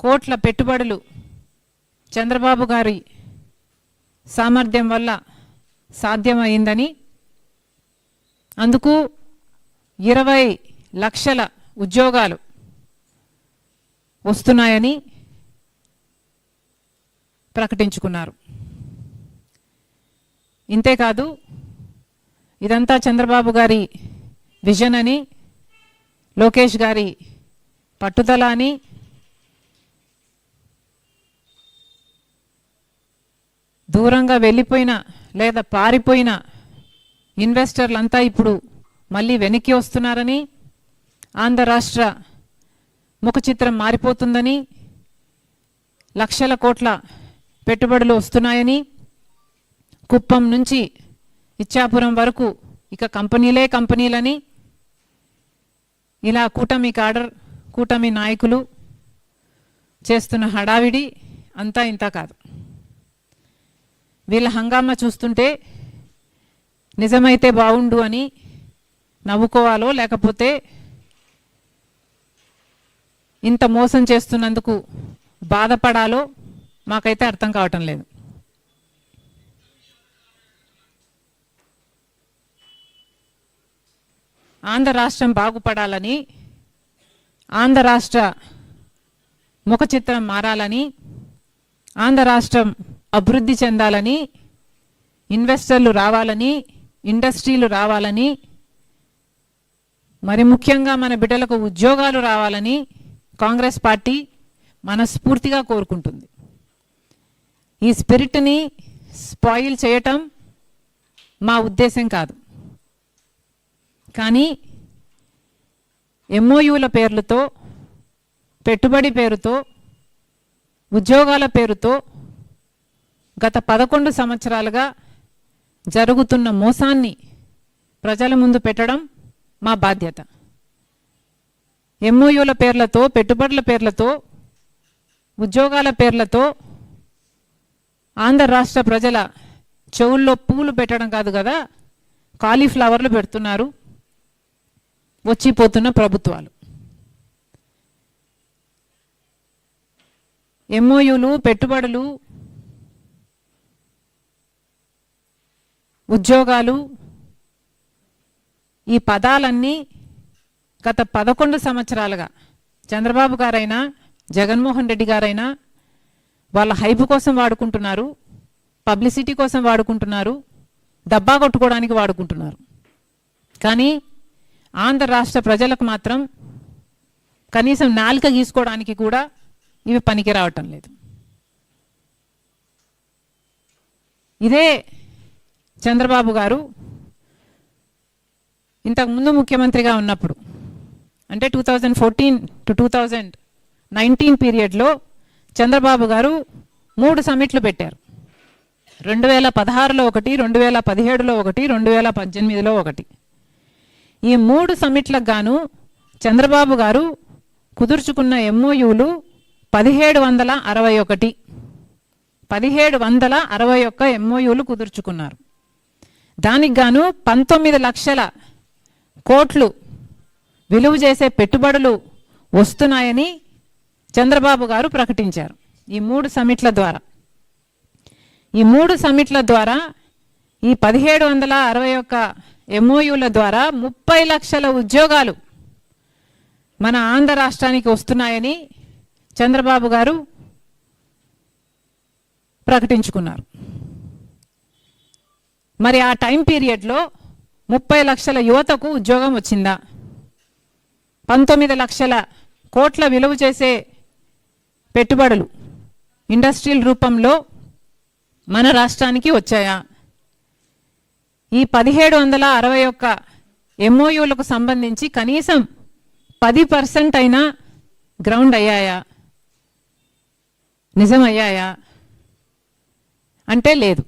కోట్ల పెట్టుబడులు చంద్రబాబు గారి సామర్థ్యం వల్ల సాధ్యమైందని. అందుకు ఇరవై లక్షల ఉద్యోగాలు వస్తున్నాయని ప్రకటించుకున్నారు. ఇంతేకాదు ఇదంతా చంద్రబాబు గారి విజన్ అని లోకేష్ గారి పట్టుదల అని దూరంగా వెళ్ళిపోయిన లేదా పారిపోయిన ఇన్వెస్టర్లంతా ఇప్పుడు మళ్ళీ వెనక్కి వస్తున్నారని ఆంధ్ర రాష్ట్ర ముఖ చిత్రం మారిపోతుందని లక్షల కోట్ల పెట్టుబడులు వస్తున్నాయని కుప్పం నుంచి ఇచ్చాపురం వరకు ఇక కంపెనీలే కంపెనీలని ఇలా కూటమి కాడర్ కూటమి నాయకులు చేస్తున్న హడావిడి అంతా ఇంత కాదు. వీళ్ళ హంగామా చూస్తుంటే నిజమైతే బాగుండు అని నవ్వుకోవాలో లేకపోతే ఇంత మోసం చేస్తున్నందుకు బాధపడాలో మాకైతే అర్థం కావటం లేదు. ఆంధ్ర రాష్ట్రం బాగుపడాలని ఆంధ్ర రాష్ట్ర ముఖ చిత్రం మారాలని ఆంధ్ర రాష్ట్రం అభివృద్ధి చెందాలని ఇన్వెస్టర్లు రావాలని ఇండస్ట్రీలు రావాలని మరి ముఖ్యంగా మన బిడ్డలకు ఉద్యోగాలు రావాలని కాంగ్రెస్ పార్టీ మనస్ఫూర్తిగా కోరుకుంటుంది. ఈ స్పిరిట్ని స్పాయిల్ చేయటం మా ఉద్దేశం కాదు. కానీ ఎంఓయూల పేర్లతో పెట్టుబడి పేరుతో ఉద్యోగాల పేరుతో గత పదకొండు సంవత్సరాలుగా జరుగుతున్న మోసాన్ని ప్రజల ముందు పెట్టడం మా బాధ్యత. ఎంఓయూల పేర్లతో పెట్టుబడుల పేర్లతో ఉద్యోగాల పేర్లతో ఆంధ్ర రాష్ట్ర ప్రజల చెవుల్లో పూలు పెట్టడం కాదు కదా కాలీఫ్లవర్లు పెడుతున్నారు వచ్చిపోతున్న ప్రభుత్వాలు. ఎంఓయూలు పెట్టుబడులు ఉద్యోగాలు ఈ పదాలన్నీ గత పదకొండు సంవత్సరాలుగా చంద్రబాబు గారైనా జగన్మోహన్ రెడ్డి గారైనా వాళ్ళ హైపు కోసం వాడుకుంటున్నారు పబ్లిసిటీ కోసం వాడుకుంటున్నారు డబ్బా కొట్టుకోవడానికి వాడుకుంటున్నారు. కానీ ఆంధ్ర రాష్ట్ర ప్రజలకు మాత్రం కనీసం నాలుక గీసుకోవడానికి కూడా ఇవి పనికి రావటం లేదు. ఇదే చంద్రబాబు గారు ఇంతకుముందు ముఖ్యమంత్రిగా ఉన్నప్పుడు అంటే two thousand fourteen to two thousand nineteen పీరియడ్లో చంద్రబాబు గారు మూడు సమిట్లు పెట్టారు. రెండు వేల పదహారులో ఒకటి రెండు వేల పదిహేడులో ఒకటి రెండు వేల పద్దెనిమిదిలో ఒకటి. ఈ మూడు సమిట్లకు గాను చంద్రబాబు గారు కుదుర్చుకున్న ఎంఓయూలు పదిహేడు వందల అరవై ఒకటి. పదిహేడు వందల అరవై ఒక్క ఎంఓయూలు కుదుర్చుకున్నారు. దానికి గాను పంతొమ్మిది లక్షల కోట్లు విలువ చేసే పెట్టుబడులు వస్తున్నాయని చంద్రబాబు గారు ప్రకటించారు. ఈ మూడు సమిట్ల ద్వారా. ఈ మూడు సమిట్ల ద్వారా ఈ పదిహేడు వందల అరవై ఒక్క ఎంఓయూల ద్వారా ముప్పై లక్షల ఉద్యోగాలు మన ఆంధ్ర రాష్ట్రానికి వస్తున్నాయని చంద్రబాబు గారు ప్రకటించుకున్నారు. మరి ఆ టైం పీరియడ్లో ముప్పై లక్షల యువతకు ఉద్యోగం వచ్చిందా? పంతొమ్మిది లక్షల కోట్ల విలువ చేసే పెట్టుబడులు ఇండస్ట్రియల్ రూపంలో మన రాష్ట్రానికి వచ్చాయా? ఈ పదిహేడు వందల అరవై ఒక్క ఎంఓయూలకు సంబంధించి కనీసం పది పర్సెంట్ అయినా గ్రౌండ్ అయ్యాయా? నిజం అయ్యాయా అంటే లేదు.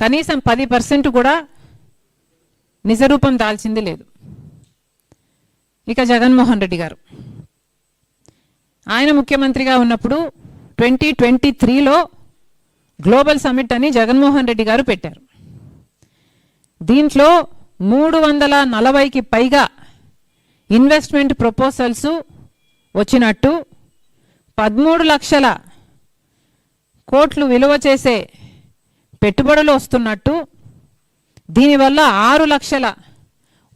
కనీసం పది పర్సెంట్ కూడా నిజరూపం దాల్చింది లేదు. ఇక జగన్మోహన్ రెడ్డి గారు. ఆయన ముఖ్యమంత్రిగా ఉన్నప్పుడు ట్వంటీ ట్వంటీ త్రీలో గ్లోబల్ సమిట్ అని జగన్మోహన్ రెడ్డి గారు పెట్టారు. దీంట్లో మూడు వందల నలభైకి పైగా ఇన్వెస్ట్మెంట్ ప్రపోజల్స్ వచ్చినట్టు పదమూడు లక్షల కోట్లు విలువ చేసే పెట్టుబడులు వస్తున్నట్టు దీనివల్ల ఆరు లక్షల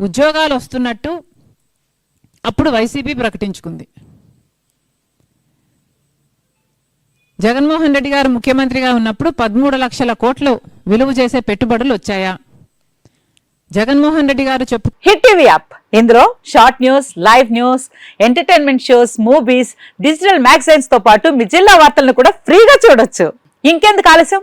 ఉద్యోగాలు వస్తున్నట్టు అప్పుడు వైసీపీ ప్రకటించుకుంది. జగన్మోహన్ రెడ్డి గారు ముఖ్యమంత్రిగా ఉన్నప్పుడు పదమూడు లక్షల కోట్లు విలువ చేసే పెట్టుబడులు వచ్చాయా? జగన్మోహన్ రెడ్డి గారు చెప్పు. Hit TV app. ఇందులో short news live news entertainment shows movies digital మ్యాగజైన్స్తో పాటు మీ జిల్లా వార్తలను కూడా ఫ్రీగా చూడొచ్చు. ఇంకెందుకు ఆలస్యం?